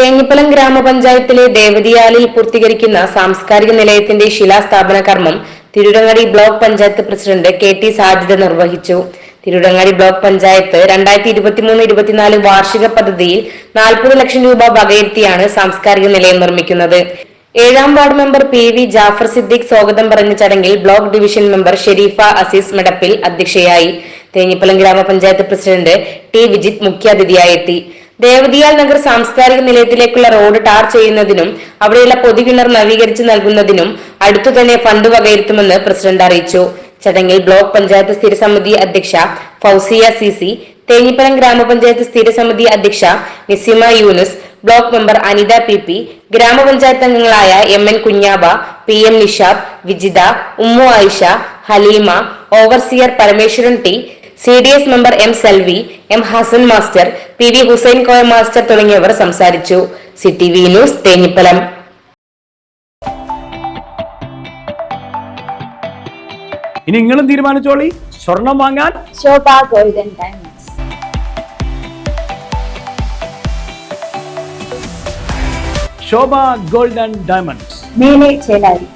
തേഞ്ഞിപ്പലം ഗ്രാമപഞ്ചായത്തിലെ ദേവതിയാലിൽ പൂർത്തീകരിക്കുന്ന സാംസ്കാരിക നിലയത്തിന്റെ ശിലാസ്ഥാപന കർമ്മം Tirurangadi block panchayat president K T Sajida നിർവഹിച്ചു. തിരുടങ്ങാടി ബ്ലോക്ക് പഞ്ചായത്ത് രണ്ടായിരത്തി ഇരുപത്തിമൂന്ന് ഇരുപത്തിനാല് വാർഷിക പദ്ധതിയിൽ നാൽപ്പത് ലക്ഷം രൂപ വകയിരുത്തിയാണ് സാംസ്കാരിക നിലയം നിർമ്മിക്കുന്നത്. ഏഴാം ward member P V Jafar Siddique സ്വാഗതം പറഞ്ഞ ചടങ്ങിൽ block division member Sharifa Azeez Medappil അധ്യക്ഷയായി. തേഞ്ഞിപ്പലം ഗ്രാമപഞ്ചായത്ത് പ്രസിഡന്റ് ടി വിജിത് മുഖ്യാതിഥിയായെത്തി ദേവതിയാൽ നഗർ സാംസ്കാരിക നിലയത്തിലേക്കുള്ള റോഡ് ടാർ ചെയ്യുന്നതിനും അവിടെയുള്ള പൊതുകിണർ നവീകരിച്ച് നൽകുന്നതിനും അടുത്തു തന്നെ ഫണ്ട് വകയിരുത്തുമെന്ന് പ്രസിഡന്റ് അറിയിച്ചു. ചടങ്ങിൽ ബ്ലോക്ക് പഞ്ചായത്ത് സ്ഥിരസമിതി അധ്യക്ഷ ഫൗസിയ സി സി തേഞ്ഞിപ്പലം ഗ്രാമപഞ്ചായത്ത് സ്ഥിരസമിതി അധ്യക്ഷ Nisima Yunus block member Anitha P P ഗ്രാമപഞ്ചായത്ത് അംഗങ്ങളായ M N Kunjaba P M Nishab Vijitha Ummu Ayisha Haleema overseer Parameswaran T C D S member M Selvi M Hasan master P V Hussain Koya master തുടങ്ങിയവർ സംസാരിച്ചു. C T V news Thenhipalam. ഇനി നിങ്ങളും തീരുമാനിച്ചോളി. സ്വർണം വാങ്ങാൻ Shobha golden diamonds. Shobha gold and diamonds. Mele Chelari.